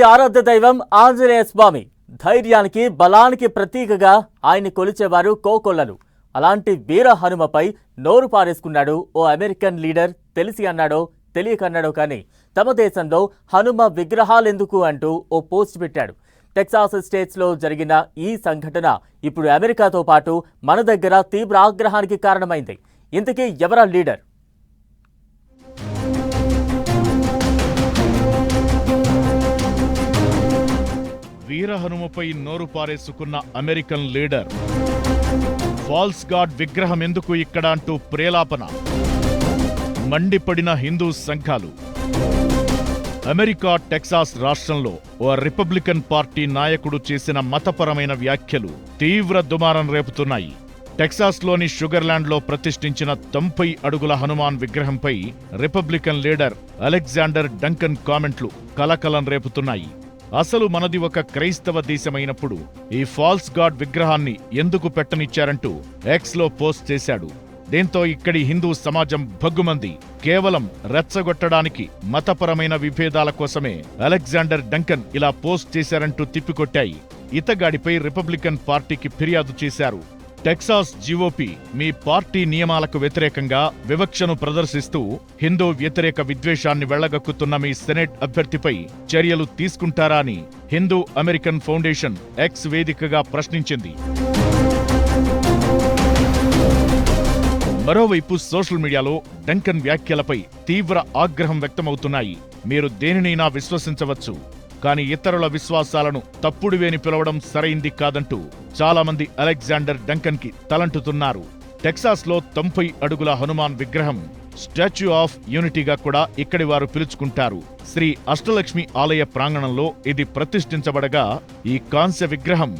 ఆరాధ్య దైవం ఆంజనేయ స్వామి. ధైర్యానికి బలానికి ప్రతీకగా ఆయన్ని కొలిచేవారు కోకొల్లలు. అలాంటి వీర హనుమపై నోరు పారేసుకున్నాడు ఓ అమెరికన్ లీడర్. తెలిసి అన్నాడో తెలియక అన్నాడో కానీ తమ దేశంలో హనుమ విగ్రహాలెందుకు అంటూ ఓ పోస్ట్ పెట్టాడు. టెక్సాస్ స్టేట్స్లో జరిగిన ఈ సంఘటన ఇప్పుడు అమెరికాతో పాటు మన దగ్గర తీవ్ర ఆగ్రహానికి కారణమైంది. ఇంతకీ ఎవరా లీడర్? హనుమపై నోరు పారేసుకున్న అమెరికన్ లీడర్. ఫాల్స్ గాడ్ విగ్రహం ఎందుకు ఇక్కడ అంటూ ప్రేలాపన. మండిపడిన హిందూ సంఘాలు. అమెరికా టెక్సాస్ రాష్ట్రంలో ఓ రిపబ్లికన్ పార్టీ నాయకుడు చేసిన మతపరమైన వ్యాఖ్యలు తీవ్ర దుమారం రేపుతున్నాయి. టెక్సాస్లోని షుగర్లాండ్లో ప్రతిష్ఠించిన తొంభై అడుగుల హనుమాన్ విగ్రహంపై రిపబ్లికన్ లీడర్ అలెగ్జాండర్ డంకన్ కామెంట్లు కలకలం రేపుతున్నాయి. అసలు మనది ఒక క్రైస్తవ దేశమైనప్పుడు ఈ ఫాల్స్ గాడ్ విగ్రహాన్ని ఎందుకు పెట్టనిచ్చారంటూ ఎక్స్లో పోస్ట్ చేశాడు. దీంతో ఇక్కడి హిందూ సమాజం భగ్గుమంది కేవలం రెచ్చగొట్టడానికి మతపరమైన విభేదాల కోసమే అలెగ్జాండర్ డంకన్ ఇలా పోస్ట్ చేశారంటూ తిప్పికొట్టాయి. ఇతగాడిపై రిపబ్లికన్ పార్టీకి ఫిర్యాదు చేశారు. టెక్సాస్ జీఓపీ మీ పార్టీ నియమాలకు వ్యతిరేకంగా వివక్షను ప్రదర్శిస్తూ హిందూ వ్యతిరేక విద్వేషాన్ని వెళ్ళగక్కుతున్న మీ సెనెట్ అభ్యర్థిపై చర్యలు తీసుకుంటారా అని హిందూ అమెరికన్ ఫౌండేషన్ ఎక్స్ వేదికగా ప్రశ్నించింది. మరోవైపు సోషల్ మీడియాలో డంకన్ వ్యాఖ్యలపై తీవ్ర ఆగ్రహం వ్యక్తమవుతున్నాయి. మీరు దేనినైనా విశ్వసించవచ్చు. కానీ ఇతరుల విశ్వాసాలను తప్పుడువేని పిలవడం సరైంది కాదంటూ చాలామంది అలెగ్జాండర్ డంకన్కి తలంటుతున్నారు. టెక్సాస్లో తొంభై అడుగుల హనుమాన్ విగ్రహం స్టాచ్యూ ఆఫ్ యూనిటీగా కూడా ఇక్కడి వారు పిలుచుకుంటారు. శ్రీ అష్టలక్ష్మి ఆలయ ప్రాంగణంలో ఇది ప్రతిష్ఠించబడగా ఈ కాంస్య విగ్రహం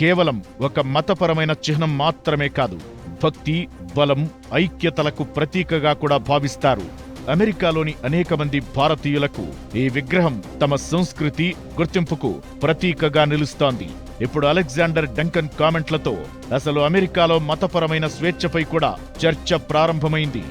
కేవలం ఒక మతపరమైన చిహ్నం మాత్రమే కాదు భక్తి బలం ఐక్యతలకు ప్రతీకగా కూడా భావిస్తారు. అమెరికాలోని అనేక మంది భారతీయులకు ఈ విగ్రహం తమ సంస్కృతి గుర్తింపుకు ప్రతీకగా నిలుస్తోంది. ఇప్పుడు అలెగ్జాండర్ డంకన్ కామెంట్లతో అసలు అమెరికాలో మతపరమైన స్వేచ్ఛపై కూడా చర్చ ప్రారంభమైంది.